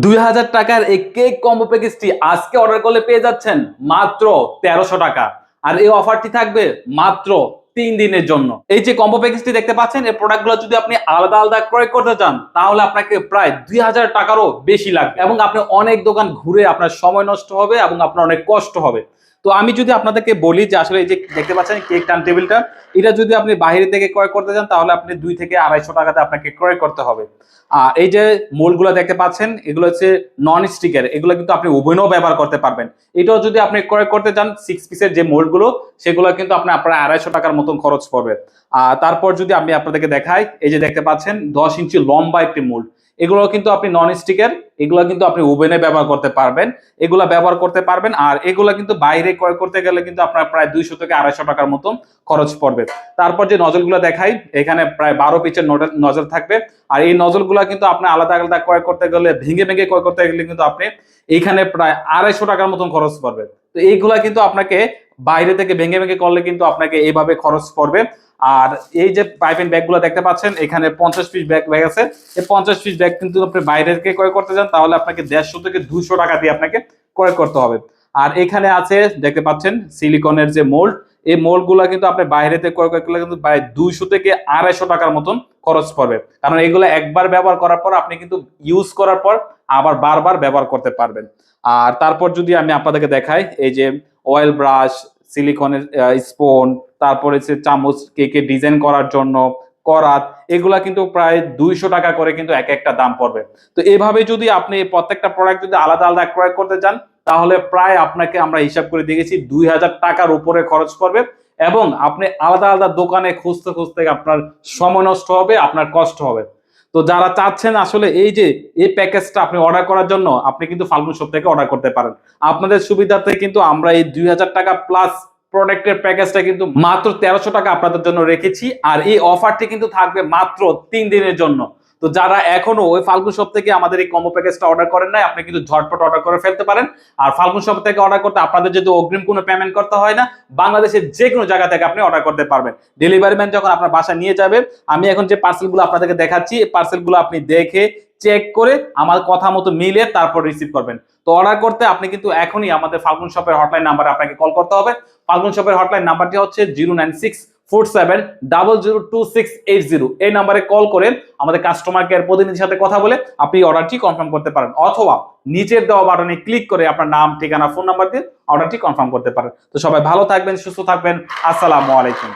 দুই হাজার টাকার এই কেক কম্বো প্যাকেজটি আজকে অর্ডার করলে পেয়ে যাচ্ছেন মাত্র তেরোশো টাকা। আর এই অফারটি থাকবে মাত্র তিন দিনের জন্য। এই যে কম্বো প্যাকেজটি দেখতে পাচ্ছেন, এই প্রোডাক্টগুলো যদি আপনি আলাদা আলাদা ক্রয় করতে চান, তাহলে আপনাকে প্রায় দুই হাজার টাকারও বেশি লাগবে। এবং আপনি অনেক দোকান ঘুরে আপনার সময় নষ্ট হবে এবং আপনার অনেক কষ্ট হবে। তো আমি যদি আপনাদেরকে বলি যে আসলে এই যে দেখতে পাচ্ছেন কেক টান টেবিলটা এটা যদি আপনি বাইরে থেকে ক্রয় করতে চান, তাহলে আপনি দুই থেকে আড়াইশো টাকাতে আপনাকে ক্রয় করতে হবে। আর এই যে মোলগুলো দেখতে পাচ্ছেন, এগুলো হচ্ছে নন স্টিকের এগুলো কিন্তু আপনি ওভেনও ব্যবহার করতে পারবেন। এটাও যদি আপনি ক্রয় করতে চান সিক্স পিসের যে মোলগুলো, সেগুলো কিন্তু আপনি আপনার আড়াইশো টাকার মতন খরচ পড়বে। আর তারপর যদি আমি আপনাদেরকে দেখাই, এই যে দেখতে পাচ্ছেন, দশ ইঞ্চি লম্বা একটি মোল্ড এগুলো কিন্তু আপনি নন স্টিকের এগুলো কিন্তু আপনি ওভেনে ব্যবহার করতে পারবেন, এগুলা ব্যবহার করতে পারবেন, আর এগুলো কিন্তু বাইরে ক্রয় করতে গেলে কিন্তু আপনার প্রায় দুইশো থেকে আড়াইশো টাকার মতন খরচ পড়বে। তারপর যে নজলগুলো দেখাই, এখানে প্রায় বারো পিচের নজল থাকবে, আর এই নজলগুলো কিন্তু আপনি আলাদা আলাদা ক্রয় করতে গেলে, ভেঙে ভেঙে ক্রয় করতে গেলে কিন্তু আপনি এইখানে প্রায় আড়াইশো টাকার মতন খরচ পড়বে। তো এইগুলা কিন্তু আপনাকে বাইরে থেকে ভেঙে ভেঙে করলে কিন্তু আপনাকে এইভাবে খরচ পড়বে। আর এই যে পাইপিং ব্যাগগুলো দেখতে পাচ্ছেন, এখানে পঞ্চাশ পিস ব্যাগ ব্যাগ আছে। এই পঞ্চাশ পিস ব্যাগ কিন্তু আপনি বাইরে থেকে ক্রয় করতে চান, তাহলে আপনাকে দেড়শো থেকে দুশো টাকা দিয়ে আপনাকে ক্রয় করতে হবে। আর এখানে আছে, দেখতে পাচ্ছেন সিলিকনের যে মোল্ড এই মোল্ডগুলো কিন্তু আপনি বাইরে থেকে ক্রয় করলে কিন্তু প্রায় দুইশো থেকে আড়াইশো টাকার মতন খরচ পড়বে। কারণ এগুলো একবার ব্যবহার করার পর, আপনি কিন্তু ইউজ করার পর আবার বারবার ব্যবহার করতে পারবেন। আর তারপর যদি আমি আপনাদেরকে দেখাই, এই যে অয়েল ব্রাশ সিলিকনের স্পোন তারপরে হচ্ছে চামচ কেকে ডিজাইন করার জন্য, করাত, এগুলা কিন্তু প্রায় দুইশো টাকা করে কিন্তু এক একটা দাম পড়বে। তো এভাবে যদি আপনি প্রত্যেকটা প্রোডাক্ট যদি আলাদা আলাদা ক্রয় করতে চান, তাহলে প্রায় আপনাকে আমরা হিসাব করে দিয়েছি দুই হাজার টাকার উপরে খরচ পড়বে এবং আপনি আলাদা আলাদা দোকানে খুঁজতে খুঁজতে আপনার সময় নষ্ট হবে, আপনার কষ্ট হবে। তো যারা চাচ্ছেন আসলে এই যে, এই প্যাকেজটা আপনি অর্ডার করার জন্য, আপনি কিন্তু ফাল্গুন শপ থেকে অর্ডার করতে পারেন। আপনাদের সুবিধাতে কিন্তু আমরা এই দুই হাজার টাকা প্লাস প্রোডাক্টের প্যাকেজটা কিন্তু মাত্র তেরোশো টাকা আপনাদের জন্য রেখেছি। আর এই অফারটি কিন্তু থাকবে মাত্র তিন দিনের জন্য। তো যারা এখনও ওই ফাল্গুন শপ থেকে আমাদের এই কম্বো প্যাকেজটা অর্ডার করেন নাই, আপনি কিন্তু ঝটপট অর্ডার করে ফেলতে পারেন। আর ফাল্গুন শপ থেকে অর্ডার করতে আপনাদের যদি অগ্রিম কোনো পেমেন্ট করতে হয় না, বাংলাদেশের যে কোনো জায়গা থেকে আপনি অর্ডার করতে পারবেন। ডেলিভারি ম্যান যখন আপনার বাসা নিয়ে যাবে, আমি এখন যে পার্সেলগুলো আপনাদেরকে দেখাচ্ছি, এই পার্সেলগুলো আপনি দেখে চেক করে আমার কথা মতো মিলে তারপর রিসিভ করবেন। তো অর্ডার করতে আপনি কিন্তু এখনই আমাদের ফাল্গুন শপের হটলাইন নাম্বারে আপনাকে কল করতে হবে। ফাল্গুন শপের হটলাইন নাম্বারটি হচ্ছে zero nine six four seven double zero two six eight zero এই নাম্বারে কল করে আমাদের কাস্টমার কেয়ার প্রতিনিধির সাথে কথা বলে আপনি অর্ডারটি কনফার্ম করতে পারেন। অথবা নিচের দেওয়া বাটনে ক্লিক করে আপনার নাম, ঠিকানা ফোন নাম্বার দিয়ে অর্ডারটি কনফার্ম করতে পারেন। তো সবাই ভালো থাকবেন, সুস্থ থাকবেন। আসসালামু আলাইকুম।